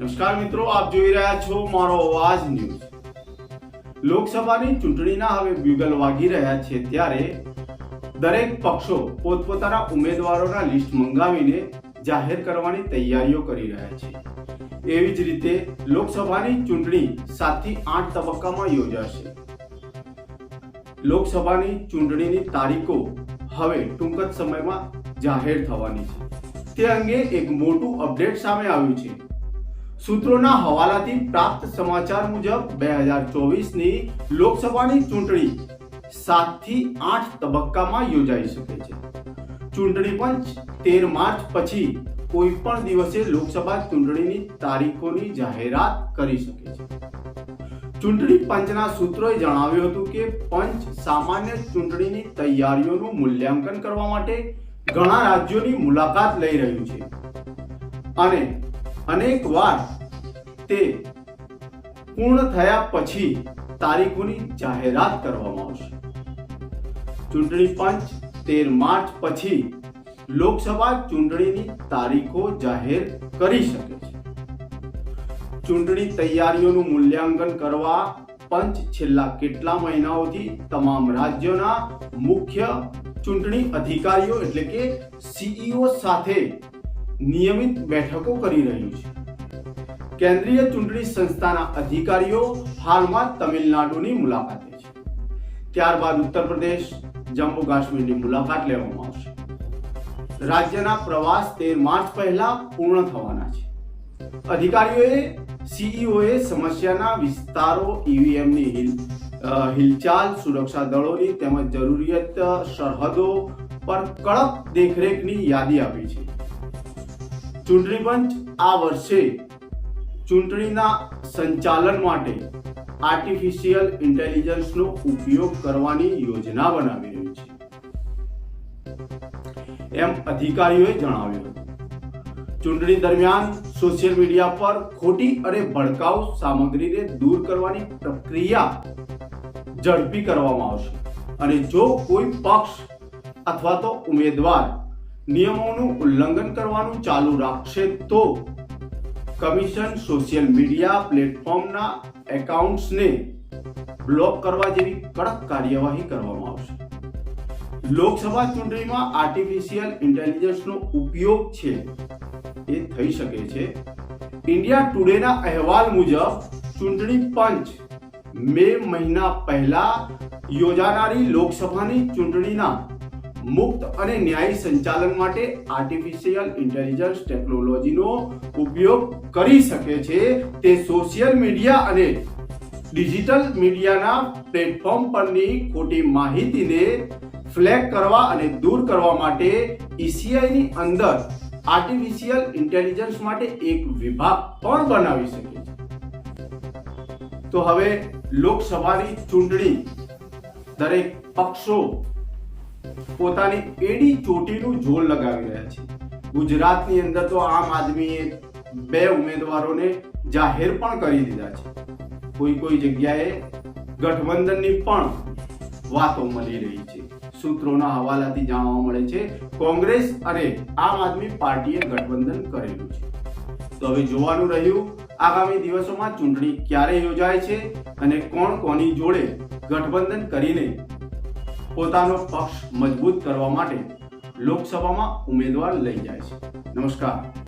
નમસ્કાર મિત્રો, આપ જોઈ રહ્યા છો મારો અવાજ ન્યૂઝ. લોકસભાની ચૂંટણીના હવે બ્યુગલ વાગી રહ્યા છે ત્યારે દરેક પક્ષો પોતપોતાના ઉમેદવારોના લિસ્ટ મંગાવીને જાહેર કરવાની તૈયારીઓ કરી રહ્યા છે. એવી જ રીતે લોકસભાની ચૂંટણી સાતથી આઠ તબક્કામાં યોજાશે. લોકસભાની ચૂંટણીની તારીખો હવે ટૂંક જ સમયમાં જાહેર થવાની છે. તે અંગે એક મોટું અપડેટ સામે આવ્યું છે. સૂત્રોના હવાલાથી પ્રાપ્ત સમાચાર મુજબ બે હજાર ચોવીસની લોકસભાની ચૂંટણી સાતથી આઠ તબક્કામાં યોજાઈ શકે છે. ચૂંટણી પંચ તેર માર્ચ પછી કોઈ પણ દિવસે લોકસભા ચૂંટણીની તારીખોની જાહેરાત કરી શકે છે. ચૂંટણી પંચના સૂત્રોએ જણાવ્યું હતું કે પંચ સામાન્ય ચૂંટણીની તૈયારીઓનું મૂલ્યાંકન કરવા માટે ઘણા રાજ્યોની મુલાકાત લઈ રહ્યું છે. અને અનેક વાર તે પૂર્ણ થયા પછી તારીખોની જાહેરાત કરવામાં આવશે. ચૂંટણી પંચ તેર માર્ચ પછી લોકસભા ચૂંટણીની તારીખો જાહેર કરી શકે છે. ચૂંટણી તૈયારીઓનું મૂલ્યાંકન કરવા પંચ છેલ્લા કેટલા મહિનાઓથી તમામ રાજ્યોના મુખ્ય ચૂંટણી અધિકારીઓ એટલે કે સીઈઓ સાથે નિયમિત બેઠકો કરી રહ્યું છે. કેન્દ્રીય ચૂંટણી સંસ્થાના અધિકારીઓ હાલમાં તમિલનાડુની મુલાકાતે છે. ત્યારબાદ ઉત્તર પ્રદેશ, જમ્મુ કાશ્મીરની મુલાકાત લેવામાં આવશે. રાજ્યના પ્રવાસ તેર માર્ચ પહેલા પૂર્ણ થવાના છે. અધિકારીઓએ સીઈઓએ સમસ્યાના વિસ્તારો, ઈવીએમની હિલ હિલચાલ, સુરક્ષા દળોની તેમજ જરૂરિયાત સરહદો પર કડક દેખરેખની યાદી આપી છે. ચૂંટણી પંચ આ વર્ષે ચૂંટણીના સંચાલન માટે આર્ટિફિશિયલ ઇન્ટેલિજન્સનો ઉપયોગ કરવાની યોજના બનાવી રહ્યું છે. એમ અધિકારીઓએ જણાવ્યું ચૂંટણી દરમિયાન સોશિયલ મીડિયા પર ખોટી અને ભડકાઉ સામગ્રીને દૂર કરવાની પ્રક્રિયા ઝડપી કરવામાં આવશે. અને જો કોઈ પક્ષ અથવા તો ઉમેદવાર નિયમોનું ઉલ્લંઘન કરવાનું ચાલુ રાખશે તો કમિશન સોશિયલ મીડિયા પ્લેટફોર્મના એકાઉન્ટ્સને બ્લોક કરવા જેવી કડક કાર્યવાહી કરવામાં આવશે. લોકસભા ચૂંટણીમાં આર્ટિફિશિયલ ઇન્ટેલિજન્સનો ઉપયોગ છે એ થઈ શકે છે. ઇન્ડિયા ટુડેના અહેવાલ મુજબ ચૂંટણી પંચ મે મહિના પહેલા યોજાનારી લોકસભાની ચૂંટણીના મુક્ત અને ન્યાયી સંચાલન માટે આર્ટિફિશિયલ ઇન્ટેલિજન્સ ટેકનોલોજીનો ઉપયોગ કરી શકે છે. તે સોશિયલ મીડિયા અને ડિજિટલ મીડિયાના પ્લેટફોર્મ પરની ખોટી માહિતીને ફ્લેગ કરવા અને દૂર કરવા માટે ઈસીઆઈની અંદર આર્ટિફિશિયલ ઇન્ટેલિજન્સ માટે એક વિભાગ પણ બનાવી શકે છે. તો હવે લોકસભાની ચૂંટણી દરેક પક્ષો પોતાની એડી ચોટીનું જોર લગાવી રહ્યા છે. ગુજરાતની અંદર તો આમ આદમીએ બે ઉમેદવારોને જાહેર પણ કરી દીધા છે. કોઈ કોઈ જગ્યાએ ગઠબંધનની પણ વાતો મળી રહી છે. સૂત્રોના હવાલાથી જાણવા મળે છે, કોંગ્રેસ અને આમ આદમી પાર્ટીએ ગઠબંધન કરેલું છે. તો હવે જોવાનું રહ્યું, આગામી દિવસોમાં ચૂંટણી ક્યારે યોજાય છે અને કોણ કોની જોડે ગઠબંધન કરીને પોતાનો પક્ષ મજબૂત કરવા માટે લોકસભામાં ઉમેદવાર લઈ જાય છે. નમસ્કાર.